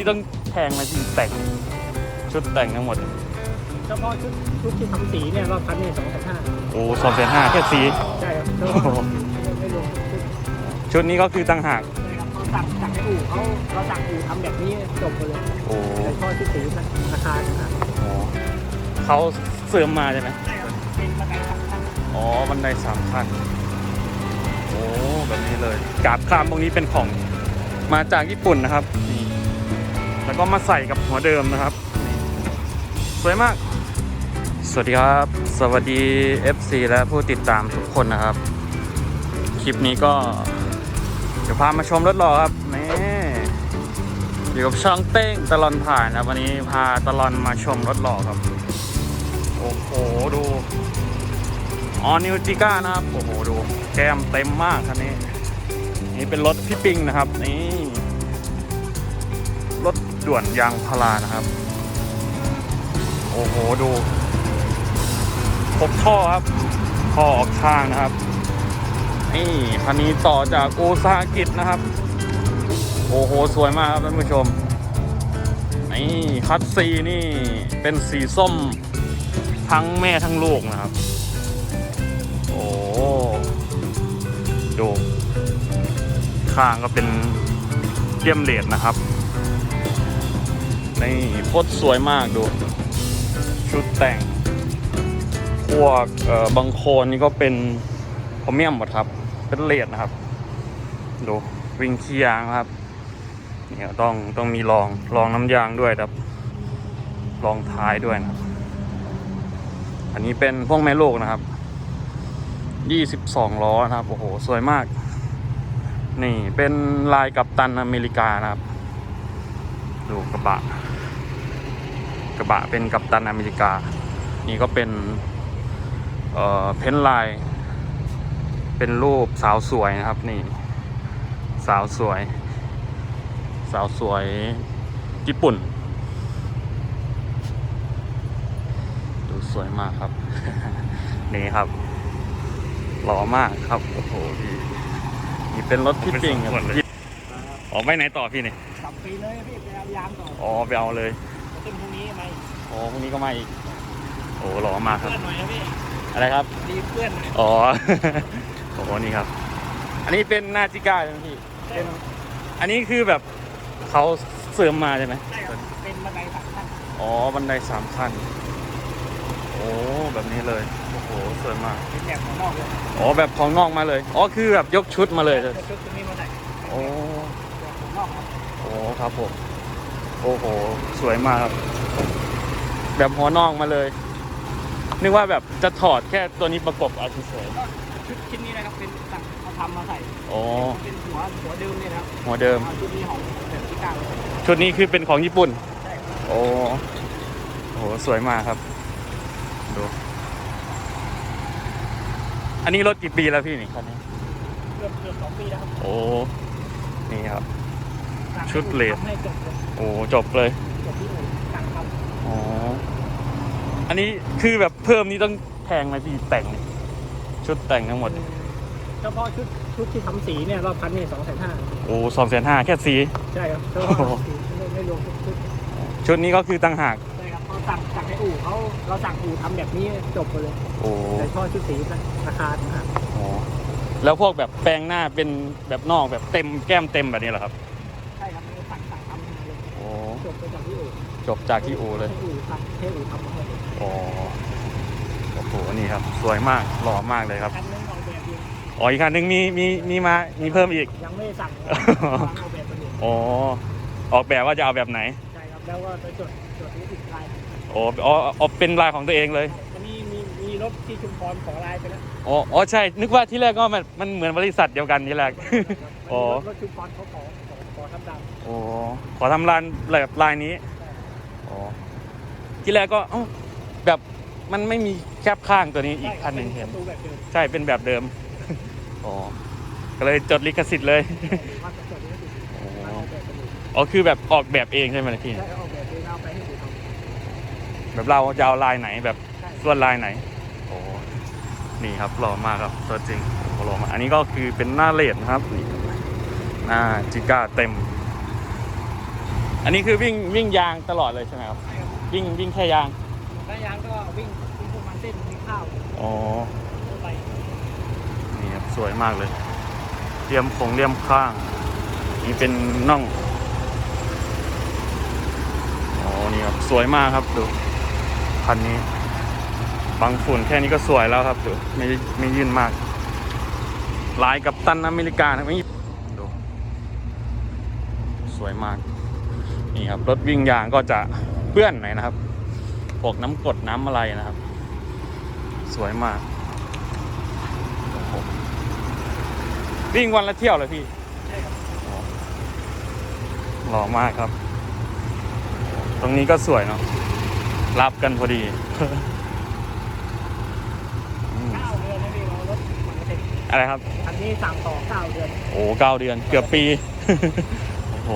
นี้ต้องแพงไหมพี่แต่ง ชุดแต่งทั้งหมด เฉพาะชุดชุดที่ทำสีเนี่ยรอบคันเนี่ยสองพันห้าโอ้สองแสนห้าแค่สี ใช่ครับเฉโอ้พาะโห ไม่รวมชุดชุดนี้ก็คือตั้งหาก ใช่ครับเขาสั่งสั่งให้อู่เขาเราสั่งอู่ทำแบบนี้จบไปเลยโอ้แต่เฉพาะชุดสีราคาต่างโหเขาเสริมมาใช่ไหม ใช่ครับเป็นประกันสามพันอ๋อ บันไดสามขั้น โอ้ แบบนี้เลยกราบครามตรงนี้เป็นของมาจากญี่ปุ่นนะครับ นี่แล้ว ก็มาใส่กับหัวเดิมนะครับ สวยมาก สวัสดีครับ สวัสดี FC และผู้ติดตามทุกคนนะครับ คลิปนี้ก็ เดี๋ยวพามาชมรถหล่อครับนี่อยู่กับช่องเต้งตลอนผ่านนะวันนี้พาตลอนมาชมรถหล่อครับ โอ้โหดูออนิวจิก้านะครับ โอ้โหดู แก้มเต็มมากคันนี้ นี่เป็นรถพี่ปิงนะครับนี่ ยางพารานะครับ โอ้โหดูครบท่อครับท่อออกข้างนะครับ นี่คันนี้ต่อจากโอซากินะครับ โอ้โห สวยมากครับท่านผู้ชม นี่คัตซีนี่เป็นสีส้มทั้งแม่ทั้งลูกนะครับ โอ้ดูข้างก็เป็นเยี่ยมเลดนะครับ นี่โคตรสวยมากดู ชุดแต่ง พวกเอ่อบางโคนนี่ก็เป็นพอเมียมหมดครับ เป็นเลดนะครับ ดูวิงขี้ยางครับเนี่ยต้องต้องมีรองรองน้ำยางด้วยครับรองท้ายด้วยนะครับ อันนี้เป็นพวกแม่โลกนะครับ22ล้อนะครับ โอ้โห สวยมาก นี่เป็นลายกัปตันอเมริกานะครับ ดูกระบะ กระบะเป็นกัปตันอเมริกา นี่ก็เป็นเอ่อเพ้นท์ลาย เป็นรูปสาวสวยนะครับนี่สาวสวย สาวสวยญี่ปุ่น ดูสวยมากครับ นี่ครับหล่อมากครับโอ้โหพี่นี่เป็นรถพี่ปิงครับออกไปไหนต่อพี่นี่ขับฟรีเลยพี่ไปเอายางต่อ อ๋อไปเอาเลย ขึ้นพรุ่งนี้ไหมอ๋อพรุ่งนี้ก็มาอีก โอ้หล่อมากครับ เพื่อนหน่อยนะพี่อะไรครับ รีบเพื่อนหน่อยอ๋อ โอ้โหนี่ครับ อันนี้เป็นนาจิก้าใช่ไหมพี่เป็นอันนี้คือแบบเขาเสริมมาใช่ไหมใช่ครับเป็นบันไดสามพันอ๋อ บันไดสามขั้น โอ้ แบบนี้เลย โอ้โห สวยมาก เป็นแบบของนอกเลยอ๋อ แบบของนอกมาเลย อ๋อ คือแบบยกชุดมาเลยเลยชุดตรงนี้มาใส่โอ้ แบบของนอกครับโอ้ ครับผม โอ้โห สวยมากครับ แบบหัวนอกมาเลย นึกว่าแบบจะถอดแค่ตัวนี้ประกบเอาเฉยก็ชุดชิ้นนี้นะครับเป็นสั่งเขาทำมาใส่ๆอ๋อ เป็นหัวหัวเดิมเนี่ยนะครับหัวเดิม เอาชุดนี้ของแบบที่กลางเลยชุดนี้คือเป็นของญี่ปุ่น ใช่ครับโอ้โห สวยมากครับ ดู อันนี้รถกี่ปีแล้วพี่นี่คันนี้ เกือบเกือบสองปีแล้วครับโอ้ นี่ครับสั่งให้ ชุดเลสทำให้จบเลยโอ้จบเลย จบที่อู่สั่งทอ๋อ อันนี้คือแบบเพิ่มนี่ต้องแพงไหมพี่แต่งนี่ชุดแต่งทั้งหมดำเฉพาะชุดชุดที่ทำสีเนี่ยรอบคันเนี่ยสองแสนห้าโอ้สองแสนห้าแค่สี ใช่ครับเฉพาะทำสีไม่ไม่รวมชุดชุดชุดนี้ก็คือตั้งหาก ใช่ครับเขาสั่งสั่งให้อู่เขาเราสั่งอู่ทำแบบนี้จบไปเลยโอ้แต่เฉพาะชุดสีราคาต่างหาก โหแล้วพวกแบบแปลงหน้าเป็นแบบนอกแบบเต็มแก้มเต็มแบบนี้เหรอครับ บไปจากที่อู่จบจากที่อูเลยให้อู่ทำให้อู่ทำมาให้อ๋อโอ้โหนี่ครับ สวยมากหล่อมากเลยครับคันนึงออกแบบเองอ๋ออีกคันหนึงมีมีมีมามีเพิ่มอีก ยังไม่ได้สั่งเลยอ๋อวางออกแบบไปเลยอ๋อออกแบบว่าจะเอาแบบไหนใช่ครับแล้วก็ไปจดจดลิขสิทธิ์ลายโอ้อ๋ออ๋อเป็นลายของตัวเองเลยอันนี้มีมีรถที่ชุมพรขอลายไปแล้วอ๋ออ๋อใช่ นึกว่าที่แรกก็มันมันเหมือนบริษัทเดียวกันที่แรก อ๋อ รถชุมพรเขาขอขอขอ ทำตามโอ้ขอทำลานแบบลายนี้อ๋อที่แรกก็เอ้าแบบมันไม่มีแคบข้างตัวนี้อีกคันหนึ่งเห็น ประตูแบบเดิมใช่เป็นแบบเดิม อ๋อ ก็เลยจดลิขสิทธิ์เลย ว่าจะจดลิขสิทธิ์อ๋อวางออกแบบไปเลยอ๋อ คือแบบออกแบบเองใช่ไหมพี่ ใช่ออกแบบเองเอาไปให้อู่ทำแบบเราจะเอาลายไหนแบบใช่ส่วนลายไหน โอ้ นี่ครับหล่อมากครับตัวจริงโอ้หล่อมากอันนี้ก็คือเป็นหน้าเลดนะครับนี่ หน้าจิก้าเต็ม อันนี้คือวิ่งวิ่งยางตลอดเลยใช่ไหมครับ วิ่งวิ่งแค่ยางถ้ายางก็วิ่งวิ่งพวกมันเส้นมีข้าวอ๋อทั่วไปนี่ครับสวยมากเลยเลี่ยมคงเลี่ยมข้าง นี่เป็นน่องอ๋อนี่ครับสวยมากครับดูคันนี้บางฝุ่นแค่นี้ก็สวยแล้วครับดูไม่ไม่ยื่นมากลายกับตันอเมริกานะไม่ดู สวยมาก นี่ครับ รถวิ่งยางก็จะเปื้อนหน่อยนะครับพวกน้ำกรดน้ำอะไรนะครับ สวยมากโอ้โหวิ่งวันละเที่ยวเลยพี่ใช่ครับหล่อมากครับ ตรงนี้ก็สวยเนาะรับกันพอดีอืมเก้าเดือนนะพี่เรารถมันเสร็จอะไรครับ อันนี้สั่งต่อเก้าเดือน โอ้เก้าเดือน เกือบปี โห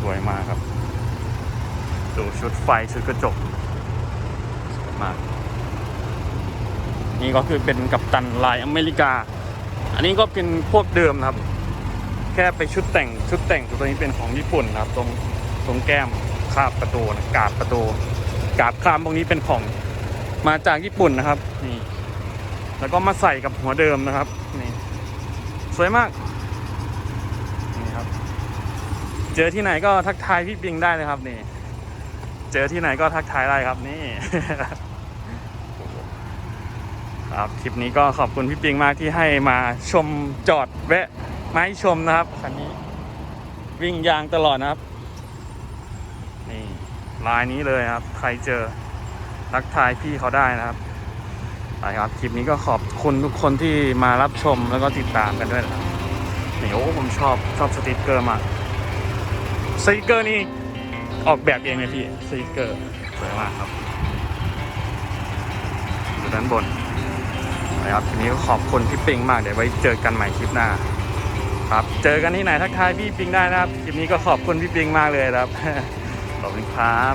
สวยมากครับ ดูชุดไฟชุดกระจกสวยมาก นี่ก็คือเป็นกัปตันลายอเมริกา อันนี้ก็เป็นพวกเดิมนะครับ แค่ไปชุดแต่งชุดแต่งตัวนี้เป็นของญี่ปุ่นนะครับ ตรงตรงแก้มคาบประตูนะกาบประตูกาบคามพวกนี้เป็นของมาจากญี่ปุ่นนะครับนี่แล้วก็มาใส่กับหัวเดิมนะครับนี่สวยมาก นี่ครับ เจอที่ไหนก็ทักทายพี่ปิงได้เลยครับนี่ เจอที่ไหนก็ทักทายได้ครับนี่ ครับคลิปนี้ก็ขอบคุณพี่ปิงมากที่ให้มาชมจอดแวะไม้ชมนะครับคันนี้ วิ่งยางตลอดนะครับ นี่ลายนี้เลยครับ ใครเจอทักทายพี่เขาได้นะครับไปครับคลิปนี้ก็ขอบคุณทุกคนที่มารับชมแล้วก็ติดตามกันด้วยนะครับนี่โอ้ผมชอบชอบสติกเกอร์มาก สติกเกอร์นี่ออกแบบเองเลยพี่สติกเกอร์สวยมากครับอยู่ด้านบนนะครับทีนี้ก็ขอบคุณพี่ปิงมากเดี๋ยวไว้เจอกันใหม่คลิปหน้า ครับ เจอกันที่ไหนทักทายพี่ปิงได้นะครับคลิปนี้ก็ขอบคุณพี่ปิงมากเลยครับขอบคุณครับ